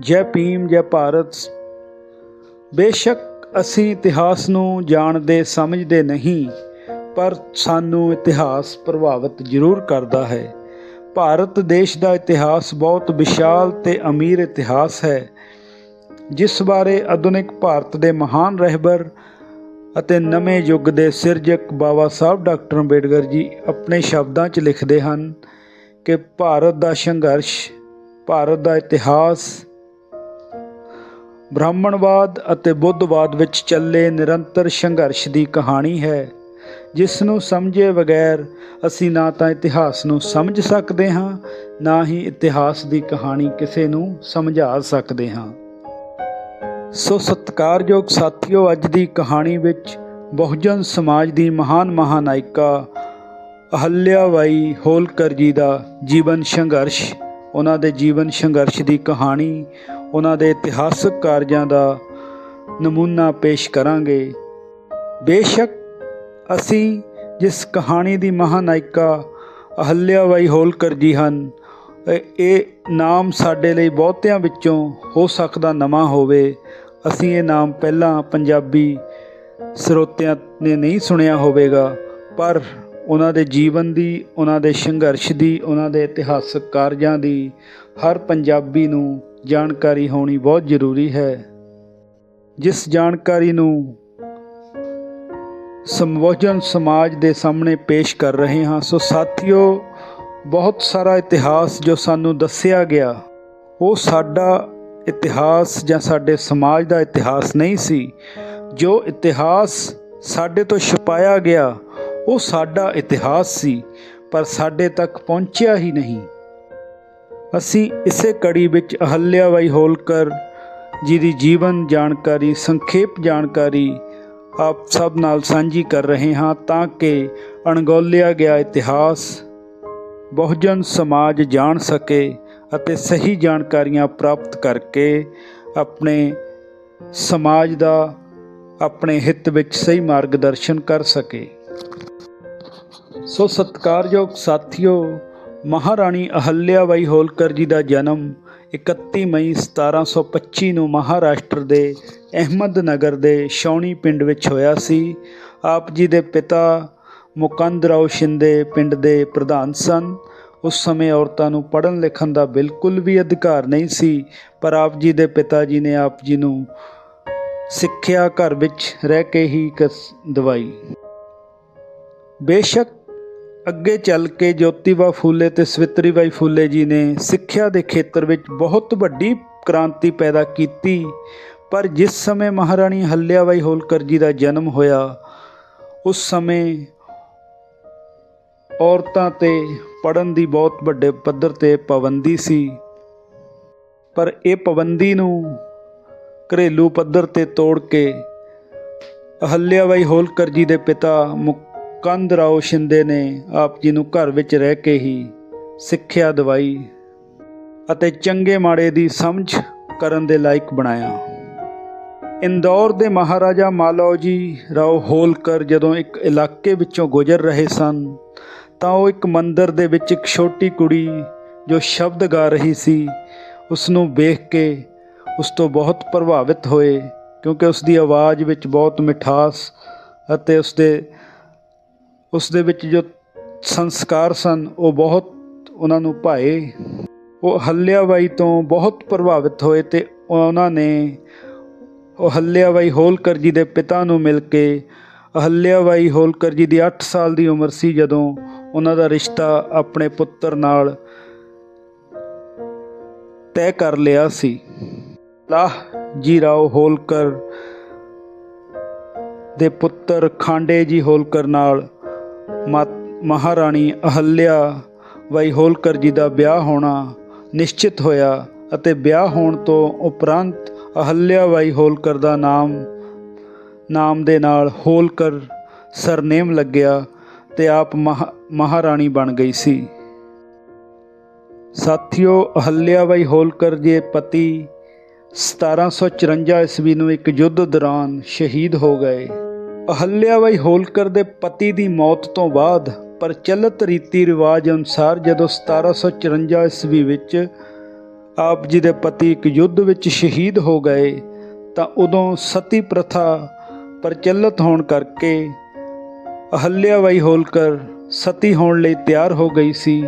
ਜੈ ਭੀਮ, ਜੈ ਭਾਰਤ। ਬੇਸ਼ੱਕ ਅਸੀਂ ਇਤਿਹਾਸ ਨੂੰ ਜਾਣਦੇ, ਸਮਝਦੇ ਨਹੀਂ, ਪਰ ਸਾਨੂੰ ਇਤਿਹਾਸ ਪ੍ਰਭਾਵਿਤ ਜ਼ਰੂਰ ਕਰਦਾ ਹੈ। ਭਾਰਤ ਦੇਸ਼ ਦਾ ਇਤਿਹਾਸ ਬਹੁਤ ਵਿਸ਼ਾਲ ਤੇ ਅਮੀਰ ਇਤਿਹਾਸ ਹੈ, ਜਿਸ ਬਾਰੇ ਆਧੁਨਿਕ ਭਾਰਤ ਦੇ ਮਹਾਨ ਰਹਿਬਰ ਅਤੇ ਨਵੇਂ ਯੁੱਗ ਦੇ ਸਿਰਜਕ ਬਾਬਾ ਸਾਹਿਬ ਡਾਕਟਰ ਅੰਬੇਡਕਰ ਜੀ ਆਪਣੇ ਸ਼ਬਦਾਂ 'ਚ ਲਿਖਦੇ ਹਨ ਕਿ ਭਾਰਤ ਦਾ ਸੰਘਰਸ਼, ਭਾਰਤ ਦਾ ਇਤਿਹਾਸ ਬ੍ਰਾਹਮਣਵਾਦ ਅਤੇ ਬੁੱਧਵਾਦ ਵਿੱਚ ਚੱਲੇ ਨਿਰੰਤਰ ਸੰਘਰਸ਼ ਦੀ ਕਹਾਣੀ ਹੈ। ਜਿਸ ਨੂੰ ਸਮਝੇ ਬਗੈਰ ਅਸੀਂ ਨਾ ਤਾਂ ਇਤਿਹਾਸ ਨੂੰ ਸਮਝ ਸਕਦੇ ਹਾਂ, ਨਾ ਹੀ ਇਤਿਹਾਸ ਦੀ ਕਹਾਣੀ ਕਿਸੇ ਨੂੰ ਸਮਝਾ ਸਕਦੇ ਹਾਂ। ਸੋ ਸਤਿਕਾਰਯੋਗ ਸਾਥੀਓ, ਅੱਜ ਦੀ ਕਹਾਣੀ ਵਿੱਚ ਬਹੁਜਨ ਸਮਾਜ ਦੀ ਮਹਾਨ ਮਹਾਨਾਇਕਾ ਅਹੱਲਿਆ ਬਾਈ ਹੋਲਕਰ ਜੀ ਦਾ ਜੀਵਨ ਸੰਘਰਸ਼, ਉਹਨਾਂ ਦੇ ਜੀਵਨ ਸੰਘਰਸ਼ ਦੀ ਕਹਾਣੀ ਉਹਨਾਂ ਦੇ ਇਤਿਹਾਸਕ ਕਾਰਜਾਂ ਦਾ ਨਮੂਨਾ ਪੇਸ਼ ਕਰਾਂਗੇ। ਬੇਸ਼ੱਕ ਅਸੀਂ ਜਿਸ ਕਹਾਣੀ ਦੀ ਮਹਾਨਾਇਕਾ ਅਹੱਲਿਆ ਬਾਈ ਹੋਲਕਰ ਜੀ ਹਨ ਇਹ ਨਾਮ ਸਾਡੇ ਲਈ ਬਹੁਤਿਆਂ ਵਿੱਚੋਂ ਹੋ ਸਕਦਾ ਨਵਾਂ ਹੋਵੇ। ਅਸੀਂ ਇਹ ਨਾਮ ਪਹਿਲਾਂ ਪੰਜਾਬੀ ਸਰੋਤਿਆਂ ਨੇ ਨਹੀਂ ਸੁਣਿਆ ਹੋਵੇਗਾ, ਪਰ ਉਹਨਾਂ ਦੇ ਜੀਵਨ ਦੀ, ਉਹਨਾਂ ਦੇ ਸੰਘਰਸ਼ ਦੀ, ਉਹਨਾਂ ਦੇ ਇਤਿਹਾਸਕ ਕਾਰਜਾਂ ਦੀ ਹਰ ਪੰਜਾਬੀ ਨੂੰ ਜਾਣਕਾਰੀ ਹੋਣੀ ਬਹੁਤ ਜ਼ਰੂਰੀ ਹੈ। ਜਿਸ ਜਾਣਕਾਰੀ ਨੂੰ ਸਮਵੋਜਨ ਸਮਾਜ ਦੇ ਸਾਹਮਣੇ ਪੇਸ਼ ਕਰ ਰਹੇ ਹਾਂ, ਸੋ ਸਾਥੀਓ, ਬਹੁਤ ਸਾਰਾ ਇਤਿਹਾਸ ਜੋ ਸਾਨੂੰ ਦੱਸਿਆ ਗਿਆ, ਉਹ ਸਾਡਾ ਇਤਿਹਾਸ ਜਾਂ ਸਾਡੇ ਸਮਾਜ ਦਾ ਇਤਿਹਾਸ ਨਹੀਂ ਸੀ। ਜੋ ਇਤਿਹਾਸ ਸਾਡੇ ਤੋਂ ਛੁਪਾਇਆ ਗਿਆ, ਉਹ ਸਾਡਾ ਇਤਿਹਾਸ ਸੀ, ਪਰ ਸਾਡੇ ਤੱਕ ਪਹੁੰਚਿਆ ਹੀ ਨਹੀਂ। ਅਸੀਂ ਇਸੇ ਕੜੀ ਵਿੱਚ ਅਹੱਲਿਆ ਬਾਈ ਹੋਲਕਰ ਜੀ ਦੀ ਜੀਵਨ ਜਾਣਕਾਰੀ, ਸੰਖੇਪ ਜਾਣਕਾਰੀ ਆਪ ਸਭ ਨਾਲ ਸਾਂਝੀ ਕਰ ਰਹੇ ਹਾਂ ਤਾਂ ਕਿ ਅਣਗੌਲਿਆ ਗਿਆ ਇਤਿਹਾਸ, ਬਹੁਜਨ ਸਮਾਜ ਜਾਣ ਸਕੇ ਅਤੇ ਸਹੀ ਜਾਣਕਾਰੀਆਂ ਪ੍ਰਾਪਤ ਕਰਕੇ ਆਪਣੇ ਸਮਾਜ ਦਾ ਆਪਣੇ ਹਿੱਤ ਵਿੱਚ ਸਹੀ ਮਾਰਗਦਰਸ਼ਨ ਕਰ ਸਕੇ। ਸੋ ਸਤਿਕਾਰਯੋਗ ਸਾਥੀਓ ਮਹਾਰਾਣੀ ਅਹੱਲਿਆ ਬਾਈ ਹੋਲਕਰ ਜੀ ਦਾ ਜਨਮ 31 ਮਈ 1725 ਨੂੰ ਮਹਾਰਾਸ਼ਟਰ ਦੇ ਅਹਿਮਦਨਗਰ ਦੇ ਸ਼ੌਣੀ ਪਿੰਡ ਵਿੱਚ ਹੋਇਆ ਸੀ। ਆਪ ਜੀ ਦੇ ਪਿਤਾ ਮੁਕੰਦਰਾਓ ਸ਼ਿੰਦੇ ਪਿੰਡ ਦੇ ਪ੍ਰਧਾਨ ਸਨ। ਉਸ ਸਮੇਂ ਔਰਤਾਂ ਨੂੰ ਪੜ੍ਹਨ ਲਿਖਣ ਦਾ ਬਿਲਕੁਲ ਵੀ ਅਧਿਕਾਰ ਨਹੀਂ ਸੀ, ਪਰ ਆਪ ਜੀ ਦੇ ਪਿਤਾ ਜੀ ਨੇ ਆਪ ਜੀ ਨੂੰ ਸਿੱਖਿਆ ਘਰ ਵਿੱਚ ਰਹਿ ਕੇ ਹੀ ਕਸ, ਦਵਾਈ। ਬੇਸ਼ੱਕ ਅੱਗੇ ਚੱਲ ਕੇ ਜੋਤੀਬਾ ਫੂਲੇ ਤੇ ਸਵਿਤਰੀਬਾਈ ਫੂਲੇ ਜੀ ਨੇ ਸਿੱਖਿਆ ਦੇ ਖੇਤਰ ਵਿੱਚ ਬਹੁਤ ਵੱਡੀ ਕ੍ਰਾਂਤੀ ਪੈਦਾ ਕੀਤੀ। ਪਰ ਜਿਸ ਸਮੇਂ ਮਹਾਰਾਣੀ ਹੱਲਿਆਬਾਈ ਹੋਲਕਰ ਜੀ ਦਾ ਜਨਮ ਹੋਇਆ, ਉਸ ਸਮੇਂ ਔਰਤਾਂ ਤੇ ਪੜਨ ਦੀ ਬਹੁਤ ਵੱਡੇ ਪੱਧਰ ਤੇ ਪਾਬੰਦੀ ਸੀ। ਪਰ ਇਹ ਪਾਬੰਦੀ ਨੂੰ ਘਰੇਲੂ ਪੱਧਰ ਤੇ ਤੋੜ ਕੇ ਅਹੱਲਿਆਬਾਈ ਹੋਲਕਰ ਜੀ ਦੇ ਪਿਤਾ ਕੰਧ ਰਾਓ ਸ਼ਿੰਦੇ ਨੇ ਆਪ ਜੀ ਨੂੰ ਘਰ ਵਿੱਚ ਰਹਿ ਕੇ ਹੀ ਸਿੱਖਿਆ ਦਵਾਈ ਅਤੇ ਚੰਗੇ ਮਾੜੇ ਦੀ ਸਮਝ ਕਰਨ ਦੇ ਲਾਇਕ ਬਣਾਇਆ। ਇੰਦੌਰ ਦੇ ਮਹਾਰਾਜਾ ਮਾਲੋ ਜੀ ਰਾਓ ਹੋਲਕਰ ਜਦੋਂ ਇੱਕ ਇਲਾਕੇ ਵਿੱਚੋਂ ਗੁਜ਼ਰ ਰਹੇ ਸਨ, ਤਾਂ ਉਹ ਇੱਕ ਮੰਦਿਰ ਦੇ ਵਿੱਚ ਇੱਕ ਛੋਟੀ ਕੁੜੀ ਜੋ ਸ਼ਬਦ ਗਾ ਰਹੀ ਸੀ ਉਸ ਨੂੰ ਵੇਖ ਕੇ ਉਸ ਤੋਂ ਬਹੁਤ ਪ੍ਰਭਾਵਿਤ ਹੋਏ ਕਿਉਂਕਿ ਉਸ ਦੀ ਆਵਾਜ਼ ਵਿੱਚ ਬਹੁਤ ਮਿਠਾਸ ਅਤੇ ਉਸ ਦੇ ਉਸ ਦੇ ਵਿੱਚ ਜੋ ਸੰਸਕਾਰ ਸਨ, ਉਹ ਬਹੁਤ ਉਹਨਾਂ ਨੂੰ ਭਾਏ। ਉਹ ਹੱਲਿਆਬਾਈ ਤੋਂ ਬਹੁਤ ਪ੍ਰਭਾਵਿਤ ਹੋਏ ਤੇ ਉਹਨਾਂ ਨੇ ਉਹ ਹੱਲਿਆਬਾਈ ਹੋਲਕਰ ਜੀ ਦੇ ਪਿਤਾ ਨੂੰ ਮਿਲ ਕੇ ਅਹੱਲਿਆਬਾਈ ਹੋਲਕਰ ਜੀ ਦੀ 8 ਸਾਲ ਦੀ ਉਮਰ ਸੀ ਜਦੋਂ ਉਹਨਾਂ ਦਾ ਰਿਸ਼ਤਾ ਆਪਣੇ ਪੁੱਤਰ ਨਾਲ ਤੈਅ ਕਰ ਲਿਆ ਸੀ। ਲਾਹ ਜੀ ਰਾਓ ਹੋਲਕਰ ਦੇ ਪੁੱਤਰ ਖਾਂਡੇ ਜੀ ਹੋਲਕਰ ਨਾਲ ਮਹਾਰਾਣੀ ਅਹੱਲਿਆ ਬਾਈ ਹੋਲਕਰ ਜੀ ਦਾ ਵਿਆਹ ਹੋਣਾ ਨਿਸ਼ਚਿਤ ਹੋਇਆ ਅਤੇ ਵਿਆਹ ਹੋਣ ਤੋਂ ਉਪਰੰਤ ਅਹੱਲਿਆ ਬਾਈ ਹੋਲਕਰ ਦਾ ਨਾਮ ਨਾਮ ਦੇ ਨਾਲ ਹੋਲਕਰ ਸਰਨੇਮ ਲੱਗਿਆ ਤੇ ਆਪ ਮਹਾ- ਮਹਾਰਾਣੀ ਬਣ ਗਈ ਸੀ। ਸਾਥੀਓ, ਅਹੱਲਿਆ ਬਾਈ ਹੋਲਕਰ ਦੇ ਪਤੀ 1754 ਈਸਵੀ ਨੂੰ ਇੱਕ ਯੁੱਧ ਦੌਰਾਨ ਸ਼ਹੀਦ ਹੋ ਗਏ। ਅਹੱਲਿਆ ਬਾਈ ਹੋਲਕਰ ਦੇ ਪਤੀ ਦੀ ਮੌਤ ਤੋਂ ਬਾਅਦ ਪ੍ਰਚਲਿਤ ਰੀਤੀ ਰਿਵਾਜ ਅਨੁਸਾਰ ਜਦੋਂ 1754 ਈਸਵੀ ਵਿੱਚ ਆਪ ਜੀ ਦੇ ਪਤੀ ਇੱਕ ਯੁੱਧ ਵਿੱਚ ਸ਼ਹੀਦ ਹੋ ਗਏ, ਤਾਂ ਉਦੋਂ ਸਤੀ ਪ੍ਰਥਾ ਪ੍ਰਚਲਿਤ ਹੋਣ ਕਰਕੇ ਅਹਲਿਆ ਬਾਈ ਹੋਲਕਰ ਸਤੀ ਹੋਣ ਲਈ ਤਿਆਰ ਹੋ ਗਈ ਸੀ।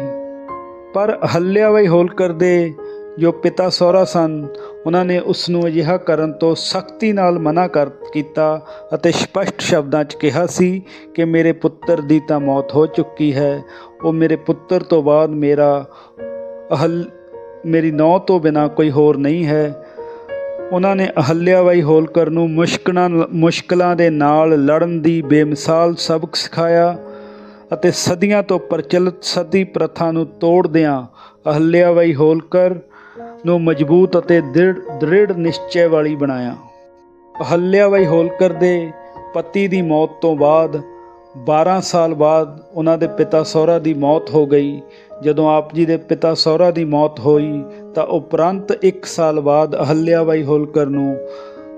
ਪਰ ਅਹਲਿਆ ਬਾਈ ਹੋਲਕਰ ਦੇ ਜੋ ਪਿਤਾ ਸਹੁਰਾ ਸਨ ਉਹਨਾਂ ਨੇ ਉਸ ਨੂੰ ਅਜਿਹਾ ਕਰਨ ਤੋਂ ਸਖਤੀ ਨਾਲ ਮਨਾ ਕਰ ਕੀਤਾ ਅਤੇ ਸਪਸ਼ਟ ਸ਼ਬਦਾਂ 'ਚ ਕਿਹਾ ਸੀ ਕਿ ਮੇਰੇ ਪੁੱਤਰ ਦੀ ਤਾਂ ਮੌਤ ਹੋ ਚੁੱਕੀ ਹੈ, ਉਹ ਮੇਰੇ ਪੁੱਤਰ ਤੋਂ ਬਾਅਦ ਮੇਰਾ ਅਹਲ, ਮੇਰੀ ਨੌ ਤੋਂ ਬਿਨਾ ਕੋਈ ਹੋਰ ਨਹੀਂ ਹੈ। ਉਹਨਾਂ ਨੇ ਅਹਲਿਆ ਬਾਈ ਹੋਲਕਰ ਨੂੰ ਮੁਸ਼ਕਲਾਂ ਮੁਸ਼ਕਲਾਂ ਦੇ ਨਾਲ ਲੜਨ ਦੀ ਬੇਮਿਸਾਲ ਸਬਕ ਸਿਖਾਇਆ ਅਤੇ ਸਦੀਆਂ ਤੋਂ ਪ੍ਰਚਲਿਤ ਸਤੀ ਪ੍ਰਥਾ ਨੂੰ ਤੋੜਦਿਆਂ ਅਹਲਿਆ ਬਾਈ ਹੋਲਕਰ ਨੂੰ ਮਜ਼ਬੂਤ ਅਤੇ ਦ੍ਰਿੜ ਦ੍ਰਿੜ ਨਿਸ਼ਚੈ ਵਾਲੀ ਬਣਾਇਆ। ਅਹਲਿਆ ਬਾਈ ਹੋਲਕਰ ਦੇ ਪਤੀ ਦੀ ਮੌਤ ਤੋਂ ਬਾਅਦ 12 ਸਾਲ ਬਾਅਦ ਉਹਨਾਂ ਦੇ ਪਿਤਾ ਸਹੁਰਾ ਦੀ ਮੌਤ ਹੋ ਗਈ। ਜਦੋਂ ਆਪ ਜੀ ਦੇ ਪਿਤਾ ਸਹੁਰਾ ਦੀ ਮੌਤ ਹੋਈ, ਤਾਂ ਉਪਰੰਤ 1 ਸਾਲ ਬਾਅਦ ਅਹਲਿਆ ਬਾਈ ਹੋਲਕਰ ਨੂੰ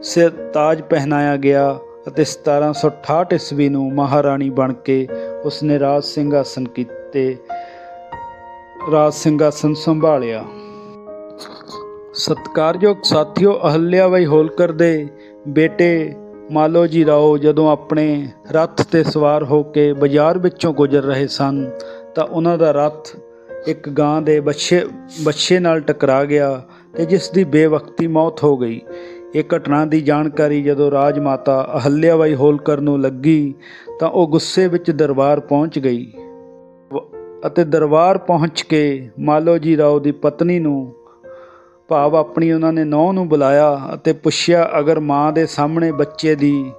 ਸਿਰ ਤਾਜ ਪਹਿਨਾਇਆ ਗਿਆ ਅਤੇ 1768 ਈਸਵੀ ਨੂੰ ਮਹਾਰਾਣੀ ਬਣ ਕੇ ਉਸਨੇ ਰਾਜ ਸਿੰਘਾਸਨ ਕੀਤੇ, ਰਾਜ ਸਿੰਘਾਸਨ ਸੰਭਾਲਿਆ। ਸਤਿਕਾਰਯੋਗ ਸਾਥੀਓ, ਅਹਲਿਆ ਬਾਈ ਹੋਲਕਰ ਦੇ ਬੇਟੇ ਮਾਲੋ ਜੀ ਰਾਓ, ਜਦੋਂ ਆਪਣੇ ਰੱਥ ਤੇ ਸਵਾਰ ਹੋ ਕੇ ਬਾਜ਼ਾਰ ਵਿੱਚੋਂ ਗੁਜ਼ਰ ਰਹੇ ਸਨ, ਤਾਂ ਉਹਨਾਂ ਦਾ ਰੱਥ ਇੱਕ ਗਾਂ ਦੇ ਬੱਚੇ ਬੱਚੇ ਨਾਲ ਟਕਰਾ ਗਿਆ ਤੇ ਜਿਸ ਦੀ ਬੇਵਕਤੀ ਮੌਤ ਹੋ ਗਈ। ਇਹ ਘਟਨਾ ਦੀ ਜਾਣਕਾਰੀ ਜਦੋਂ ਰਾਜ ਮਾਤਾ ਅਹਲਿਆ ਬਾਈ ਹੋਲਕਰ ਨੂੰ ਲੱਗੀ, ਤਾਂ ਉਹ ਗੁੱਸੇ ਵਿੱਚ ਦਰਬਾਰ ਪਹੁੰਚ ਗਈ। ਅਤੇ ਦਰਬਾਰ ਪਹੁੰਚ ਕੇ ਮਾਲੋ ਜੀ ਰਾਓ ਦੀ ਪਤਨੀ ਨੂੰ ਭਾਵ ਆਪਣੀ ਉਹਨਾਂ ਨੇ ਨੌਂ ਨੂੰ ਬੁਲਾਇਆ ਅਤੇ ਪੁੱਛਿਆ, ਅਗਰ ਮਾਂ ਦੇ ਸਾਹਮਣੇ ਬੱਚੇ ਦੀ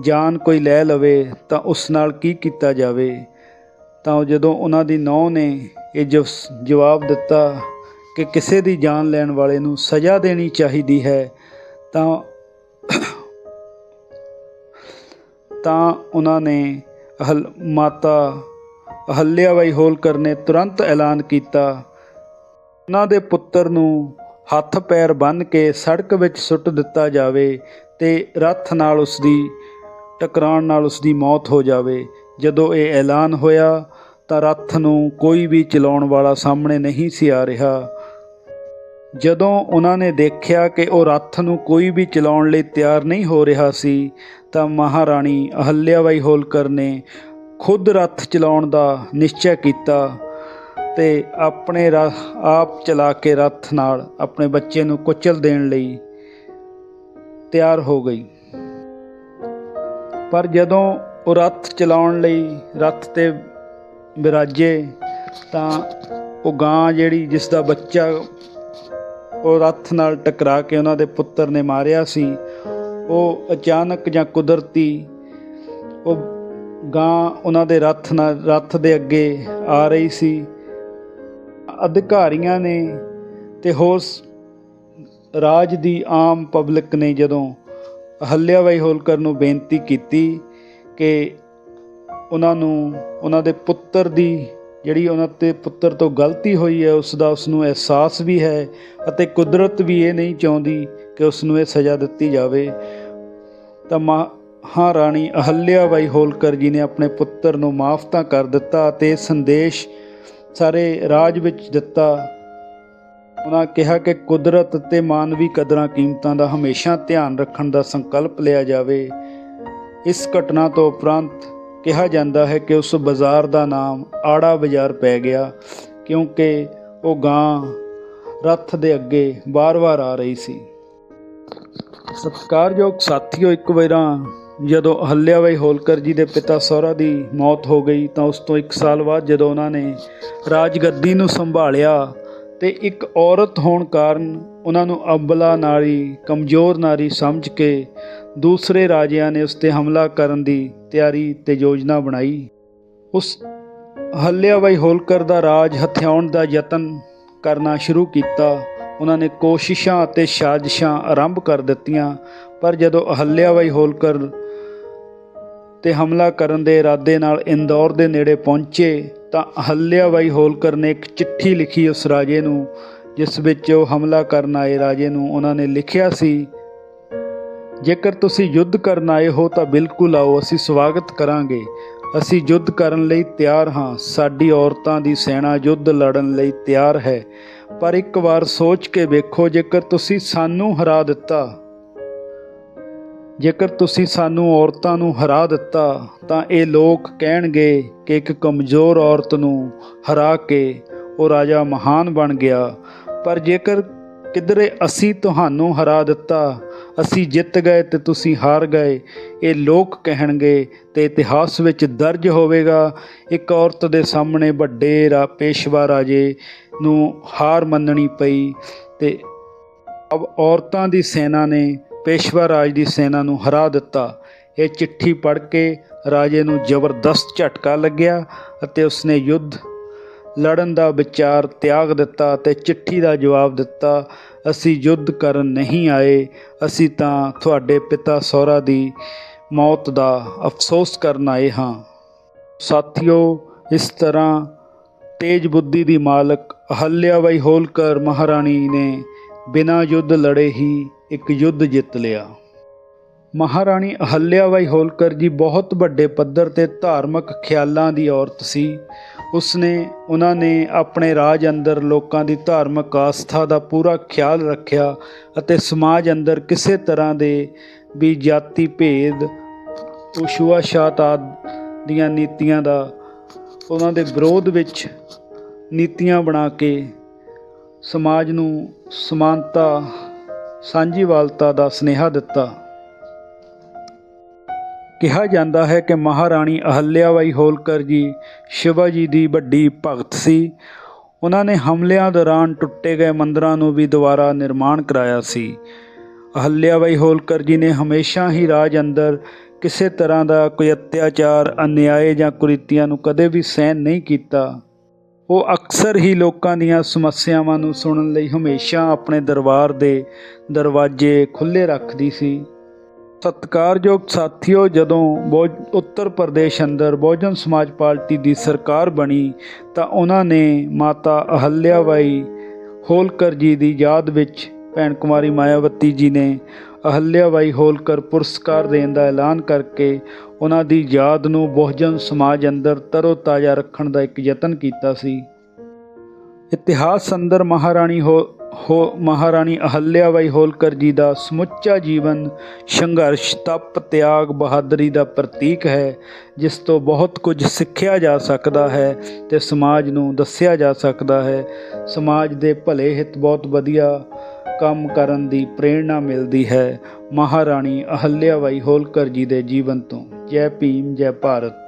ਜਾਨ ਕੋਈ ਲੈ ਲਵੇ ਤਾਂ ਉਸ ਨਾਲ ਕੀ ਕੀਤਾ ਜਾਵੇ? ਤਾਂ ਜਦੋਂ ਉਹਨਾਂ ਦੀ ਨੌਂ ਨੇ ਇਹ ਜਵਾਬ ਦਿੱਤਾ ਕਿ ਕਿਸੇ ਦੀ ਜਾਨ ਲੈਣ ਵਾਲੇ ਨੂੰ ਸਜ਼ਾ ਦੇਣੀ ਚਾਹੀਦੀ ਹੈ, ਤਾਂ ਤਾਂ ਉਹਨਾਂ ਨੇ ਅਹਲ, ਮਾਤਾ ਅਹਲਿਆ ਬਾਈ ਹੋਲਕਰ ਨੇ ਤੁਰੰਤ ਐਲਾਨ ਕੀਤਾ। ਉਹਨਾਂ ਦੇ ਪੁੱਤਰ ਨੂੰ ਹੱਥ ਪੈਰ ਬੰਨ੍ਹ ਕੇ ਸੜਕ ਵਿੱਚ ਸੁੱਟ ਦਿੱਤਾ ਜਾਵੇ ਤੇ ਰੱਥ ਨਾਲ ਉਸ ਦੀ ਟਕਰਾਉਣ ਨਾਲ ਉਸ ਦੀ ਮੌਤ ਹੋ ਜਾਵੇ। ਜਦੋਂ ਇਹ ਐਲਾਨ ਹੋਇਆ ਤਾਂ ਰੱਥ ਨੂੰ ਕੋਈ ਵੀ ਚਲਾਉਣ ਵਾਲਾ ਸਾਹਮਣੇ ਨਹੀਂ ਸੀ ਆ ਰਿਹਾ। ਜਦੋਂ ਉਹਨਾਂ ਨੇ ਦੇਖਿਆ ਕਿ ਉਹ ਰੱਥ ਨੂੰ ਕੋਈ ਵੀ ਚਲਾਉਣ ਲਈ ਤਿਆਰ ਨਹੀਂ ਹੋ ਰਿਹਾ ਸੀ, ਤਾਂ ਮਹਾਰਾਣੀ ਅਹਲਿਆ ਬਾਈ ਹੋਲਕਰ ਨੇ ਖੁਦ ਰੱਥ ਚਲਾਉਣ ਦਾ ਨਿਸ਼ਚੈ ਕੀਤਾ। ਤੇ ਆਪਣੇ ਰ- ਆਪ ਚਲਾ ਕੇ ਰੱਥ ਨਾਲ ਆਪਣੇ ਬੱਚੇ ਨੂੰ ਕੁਚਲ ਦੇਣ ਲਈ ਤਿਆਰ ਹੋ ਗਈ। ਪਰ ਜਦੋਂ ਉਹ ਰੱਥ ਚਲਾਉਣ ਲਈ ਰੱਥ ਤੇ ਵਿਰਾਜੇ ਤਾਂ ਉਹ ਗਾਂ ਜਿਹੜੀ ਜਿਸ ਦਾ ਬੱਚਾ ਉਹ ਰੱਥ ਨਾਲ ਟਕਰਾ ਕੇ ਉਹਨਾਂ ਦੇ ਪੁੱਤਰ ਨੇ ਮਾਰਿਆ ਸੀ, ਉਹ ਅਚਾਨਕ ਜਾਂ ਕੁਦਰਤੀ ਉਹ ਗਾਂ ਉਹਨਾਂ ਦੇ ਰੱਥ ਨਾਲ, ਰੱਥ ਦੇ ਅੱਗੇ ਆ ਰਹੀ ਸੀ ਅਧਿਕਾਰੀਆਂ ਨੇ ਤੇ ਹੋਰ ਰਾਜ ਦੀ ਆਮ ਪਬਲਿਕ ਨੇ ਜਦੋਂ ਅਹਲਿਆ ਬਾਈ ਹੋਲਕਰ ਨੂੰ ਬੇਨਤੀ ਕੀਤੀ ਕਿ ਉਹਨਾਂ ਨੂੰ, ਉਹਨਾਂ ਦੇ ਪੁੱਤਰ ਦੀ ਜਿਹੜੀ ਉਹਨਾਂ ਤੇ ਪੁੱਤਰ ਤੋਂ ਗਲਤੀ ਹੋਈ ਹੈ, ਉਸ ਦਾ ਉਸ ਨੂੰ ਅਹਿਸਾਸ ਵੀ ਹੈ ਅਤੇ ਕੁਦਰਤ ਵੀ ਇਹ ਨਹੀਂ ਚਾਹੁੰਦੀ ਕਿ ਉਸ ਨੂੰ ਇਹ ਸਜ਼ਾ ਦਿੱਤੀ ਜਾਵੇ। ਤਾਂ ਮਹਾਰਾਣੀ ਅਹਲਿਆ ਬਾਈ ਹੋਲਕਰ ਜੀ ਨੇ ਆਪਣੇ ਪੁੱਤਰ ਨੂੰ ਮਾਫ ਤਾਂ ਕਰ ਦਿੱਤਾ ਅਤੇ ਸੰਦੇਸ਼ ਸਾਰੇ ਰਾਜ ਵਿੱਚ ਦਿੱਤਾ। ਉਹਨਾਂ ਕਿਹਾ ਕਿ ਕੁਦਰਤ ਅਤੇ ਮਾਨਵੀ ਕਦਰਾਂ ਕੀਮਤਾਂ ਦਾ ਹਮੇਸ਼ਾ ਧਿਆਨ ਰੱਖਣ ਦਾ ਸੰਕਲਪ ਲਿਆ ਜਾਵੇ। ਇਸ ਘਟਨਾ ਤੋਂ ਉਪਰੰਤ ਕਿਹਾ ਜਾਂਦਾ ਹੈ ਕਿ ਉਸ ਬਾਜ਼ਾਰ ਦਾ ਨਾਮ ਆੜਾ ਬਾਜ਼ਾਰ ਪੈ ਗਿਆ, ਕਿਉਂਕਿ ਉਹ ਗਾਂ ਰੱਥ ਦੇ ਅੱਗੇ ਵਾਰ ਵਾਰ ਆ ਰਹੀ ਸੀ। ਸਤਿਕਾਰਯੋਗ ਸਾਥੀਓ, ਇੱਕ ਵਾਰਾਂ ਜਦੋਂ ਅਹਲਿਆ ਬਾਈ ਹੋਲਕਰ ਜੀ ਦੇ ਪਿਤਾ ਸਹੁਰਾ ਦੀ ਮੌਤ ਹੋ ਗਈ ਤਾਂ ਉਸ ਤੋਂ 1 ਸਾਲ ਬਾਅਦ ਜਦੋਂ ਉਹਨਾਂ ਨੇ ਰਾਜਗੱਦੀ ਨੂੰ ਸੰਭਾਲਿਆ ਤੇ ਇੱਕ ਔਰਤ ਹੋਣ ਕਾਰਨ ਉਹਨਾਂ ਨੂੰ ਅਬਲਾ ਨਾਰੀ, ਕਮਜ਼ੋਰ ਨਾਰੀ ਸਮਝ ਕੇ ਦੂਸਰੇ ਰਾਜਿਆਂ ਨੇ ਉਸ ਤੇ ਹਮਲਾ ਕਰਨ ਦੀ ਤਿਆਰੀ ਤੇ ਯੋਜਨਾ ਬਣਾਈ। ਉਸ ਹੱਲਿਆ ਬਾਈ ਹੋਲਕਰ ਦਾ ਰਾਜ ਹਥਿਆਉਣ ਦਾ ਯਤਨ ਕਰਨਾ ਸ਼ੁਰੂ ਕੀਤਾ। ਉਹਨਾਂ ਨੇ ਕੋਸ਼ਿਸ਼ਾਂ ਅਤੇ ਸਾਜ਼ਿਸ਼ਾਂ ਆਰੰਭ ਕਰ ਦਿੱਤੀਆਂ, ਪਰ ਜਦੋਂ ਅਹਲਿਆ ਬਾਈ ਹੋਲਕਰ ਤੇ ਹਮਲਾ ਕਰਨ ਦੇ ਇਰਾਦੇ ਨਾਲ ਇੰਦੌਰ ਦੇ ਨੇੜੇ ਪਹੁੰਚੇ ਤਾਂ ਅਹਲਿਆ ਬਾਈ ਹੋਲਕਰ ਨੇ ਇੱਕ ਚਿੱਠੀ ਲਿਖੀ ਉਸ ਰਾਜੇ ਨੂੰ, ਜਿਸ ਵਿੱਚ ਉਹ ਹਮਲਾ ਕਰਨ ਆਏ ਰਾਜੇ ਨੂੰ ਉਹਨਾਂ ਨੇ ਲਿਖਿਆ ਸੀ, ਜੇਕਰ ਤੁਸੀਂ ਯੁੱਧ ਕਰਨ ਆਏ ਹੋ ਤਾਂ ਬਿਲਕੁਲ ਆਓ, ਅਸੀਂ ਸਵਾਗਤ ਕਰਾਂਗੇ। ਅਸੀਂ ਯੁੱਧ ਕਰਨ ਲਈ ਤਿਆਰ ਹਾਂ। ਸਾਡੀ ਔਰਤਾਂ ਦੀ ਸੈਨਾ ਯੁੱਧ ਲੜਨ ਲਈ ਤਿਆਰ ਹੈ। ਪਰ ਇੱਕ ਵਾਰ ਸੋਚ ਕੇ ਵੇਖੋ, ਜੇਕਰ ਤੁਸੀਂ ਸਾਨੂੰ ਹਰਾ ਦਿੱਤਾ ਜੇਕਰ ਤੁਸੀਂ ਸਾਨੂੰ ਔਰਤਾਂ ਨੂੰ ਹਰਾ ਦਿੱਤਾ, ਤਾਂ ਇਹ ਲੋਕ ਕਹਿਣਗੇ ਕਿ ਇੱਕ ਕਮਜ਼ੋਰ ਔਰਤ ਨੂੰ ਹਰਾ ਕੇ ਉਹ ਰਾਜਾ ਮਹਾਨ ਬਣ ਗਿਆ। ਪਰ ਜੇਕਰ ਕਿਧਰੇ ਅਸੀਂ ਤੁਹਾਨੂੰ ਹਰਾ ਦਿੱਤਾ, ਅਸੀਂ ਜਿੱਤ ਗਏ ਤੇ ਤੁਸੀਂ ਹਾਰ ਗਏ, ਇਹ ਲੋਕ ਕਹਿਣਗੇ ਤੇ ਇਤਿਹਾਸ ਵਿੱਚ ਦਰਜ ਹੋਵੇਗਾ, ਇੱਕ ਔਰਤ ਦੇ ਸਾਹਮਣੇ ਵੱਡੇ ਰਾ, ਪੇਸ਼ਵਾ ਰਾਜੇ ਨੂੰ ਹਾਰ ਮੰਨਣੀ ਪਈ ਤੇ ਅਬ ਔਰਤਾਂ ਦੀ ਸੈਨਾ ਨੇ ਪੇਸ਼ਵਾ ਰਾਜ ਦੀ ਸੈਨਾ ਨੂੰ ਹਰਾ ਦਿੱਤਾ। ਇਹ ਚਿੱਠੀ ਪੜ੍ਹ ਕੇ ਰਾਜੇ ਨੂੰ ਜ਼ਬਰਦਸਤ ਝਟਕਾ ਲੱਗਿਆ ਅਤੇ ਉਸਨੇ ਯੁੱਧ, ਲੜਨ ਦਾ ਵਿਚਾਰ ਤਿਆਗ ਦਿੱਤਾ ਤੇ ਚਿੱਠੀ ਦਾ ਜਵਾਬ ਦਿੱਤਾ, ਅਸੀਂ ਯੁੱਧ ਕਰਨ ਨਹੀਂ ਆਏ, ਅਸੀਂ ਤਾਂ ਤੁਹਾਡੇ ਪਿਤਾ ਸਹੁਰਾ ਦੀ ਮੌਤ ਦਾ ਅਫਸੋਸ ਕਰਨ ਆਏ ਹਾਂ। ਸਾਥੀਓ, ਇਸ ਤਰ੍ਹਾਂ ਤੇਜ ਬੁੱਧੀ ਦੀ ਮਾਲਕ ਅਹਲਿਆ ਬਾਈ ਹੋਲਕਰ ਮਹਾਰਾਣੀ ਨੇ ਬਿਨਾਂ ਯੁੱਧ ਲੜੇ ਹੀ ਇੱਕ ਯੁੱਧ ਜਿੱਤ ਲਿਆ। ਮਹਾਰਾਣੀ ਅਹਲਿਆ ਬਾਈ ਹੋਲਕਰ ਜੀ ਬਹੁਤ ਵੱਡੇ ਪੱਧਰ ਤੇ ਧਾਰਮਿਕ ਖਿਆਲਾਂ ਦੀ ਔਰਤ ਸੀ। ਉਸਨੇ, ਉਹਨਾਂ ਨੇ ਆਪਣੇ ਰਾਜ ਅੰਦਰ ਲੋਕਾਂ ਦੀ ਧਾਰਮਿਕ ਆਸਥਾ ਦਾ ਪੂਰਾ ਖਿਆਲ ਰੱਖਿਆ ਅਤੇ ਸਮਾਜ ਅੰਦਰ ਕਿਸੇ ਤਰ੍ਹਾਂ ਦੇ ਵੀ ਜਾਤੀ ਭੇਦ ਉਸ਼ੂਆਸ਼ਾਤ ਆਦਿ ਦੀਆਂ ਨੀਤੀਆਂ ਦਾ, ਉਹਨਾਂ ਦੇ ਵਿਰੋਧ ਵਿੱਚ ਨੀਤੀਆਂ ਬਣਾ ਕੇ ਸਮਾਜ ਨੂੰ ਸਮਾਨਤਾ ਸਾਂਝੀਵਾਲਤਾ ਦਾ ਸਨੇਹਾ ਦਿੱਤਾ। ਕਿਹਾ ਜਾਂਦਾ ਹੈ ਕਿ ਮਹਾਰਾਣੀ ਅਹਲਿਆ ਬਾਈ ਹੋਲਕਰ ਜੀ ਸ਼ਿਵਾ ਜੀ ਦੀ ਵੱਡੀ ਭਗਤ ਸੀ। ਉਹਨਾਂ ਨੇ ਹਮਲਿਆਂ ਦੌਰਾਨ ਟੁੱਟੇ ਗਏ ਮੰਦਰਾਂ ਨੂੰ ਵੀ ਦੁਬਾਰਾ ਨਿਰਮਾਣ ਕਰਾਇਆ ਸੀ। ਅਹਲਿਆ ਬਾਈ ਹੋਲਕਰ ਜੀ ਨੇ ਹਮੇਸ਼ਾ ਹੀ ਰਾਜ ਅੰਦਰ ਕਿਸੇ ਤਰ੍ਹਾਂ ਦਾ ਕੋਈ ਅਤਿਆਚਾਰ, ਅਨਿਆਏ ਜਾਂ ਕੁਰੀਤੀਆਂ ਨੂੰ ਕਦੇ ਵੀ ਸਹਿਨ ਨਹੀਂ ਕੀਤਾ। ਉਹ ਅਕਸਰ ਹੀ ਲੋਕਾਂ ਦੀਆਂ ਸਮੱਸਿਆਵਾਂ ਨੂੰ ਸੁਣਨ ਲਈ ਹਮੇਸ਼ਾ ਆਪਣੇ ਦਰਬਾਰ ਦੇ ਦਰਵਾਜ਼ੇ ਖੁੱਲ੍ਹੇ ਰੱਖਦੀ ਸੀ। ਸਤਿਕਾਰਯੋਗ ਸਾਥੀਓ, ਜਦੋਂ ਬਹੁ ਉੱਤਰ ਪ੍ਰਦੇਸ਼ ਅੰਦਰ ਬਹੁਜਨ ਸਮਾਜ ਪਾਰਟੀ ਦੀ ਸਰਕਾਰ ਬਣੀ, ਤਾਂ ਉਹਨਾਂ ਨੇ ਮਾਤਾ ਅਹਲਿਆ ਬਾਈ ਹੋਲਕਰ ਜੀ ਦੀ ਯਾਦ ਵਿੱਚ ਭੈਣ ਕੁਮਾਰੀ ਮਾਇਆਵਤੀ ਜੀ ਨੇ ਅਹਲਿਆ ਬਾਈ ਹੋਲਕਰ ਪੁਰਸਕਾਰ ਦੇਣ ਦਾ ਐਲਾਨ ਕਰਕੇ ਉਹਨਾਂ ਦੀ ਯਾਦ ਨੂੰ ਬਹੁਜਨ ਸਮਾਜ ਅੰਦਰ ਤਰੋ-ਤਾਜ਼ਾ ਰੱਖਣ ਦਾ ਇੱਕ ਯਤਨ ਕੀਤਾ ਸੀ। ਇਤਿਹਾਸ ਅੰਦਰ ਮਹਾਰਾਣੀ ਹੋ ਹੋ, ਮਹਾਰਾਣੀ ਅਹਲਿਆ ਬਾਈ ਹੋਲਕਰ ਜੀ ਦਾ ਸਮੁੱਚਾ ਜੀਵਨ ਸੰਘਰਸ਼, ਤਪ, ਤਿਆਗ, ਬਹਾਦਰੀ ਦਾ ਪ੍ਰਤੀਕ ਹੈ, ਜਿਸ ਤੋਂ ਬਹੁਤ ਕੁਝ ਸਿੱਖਿਆ ਜਾ ਸਕਦਾ ਹੈ ਤੇ ਸਮਾਜ ਨੂੰ ਦੱਸਿਆ ਜਾ ਸਕਦਾ ਹੈ। ਸਮਾਜ ਦੇ ਭਲੇ ਹਿੱਤ ਬਹੁਤ ਵਧੀਆ ਕੰਮ ਕਰਨ ਦੀ ਪ੍ਰੇਰਣਾ ਮਿਲਦੀ ਹੈ। ਮਹਾਰਾਣੀ ਅਹਲਿਆ ਬਾਈ ਹੋਲਕਰ ਜੀ ਦੇ ਜੀਵਨ ਤੋਂ। ਜੈ ਭੀਮ, ਜੈ ਭਾਰਤ।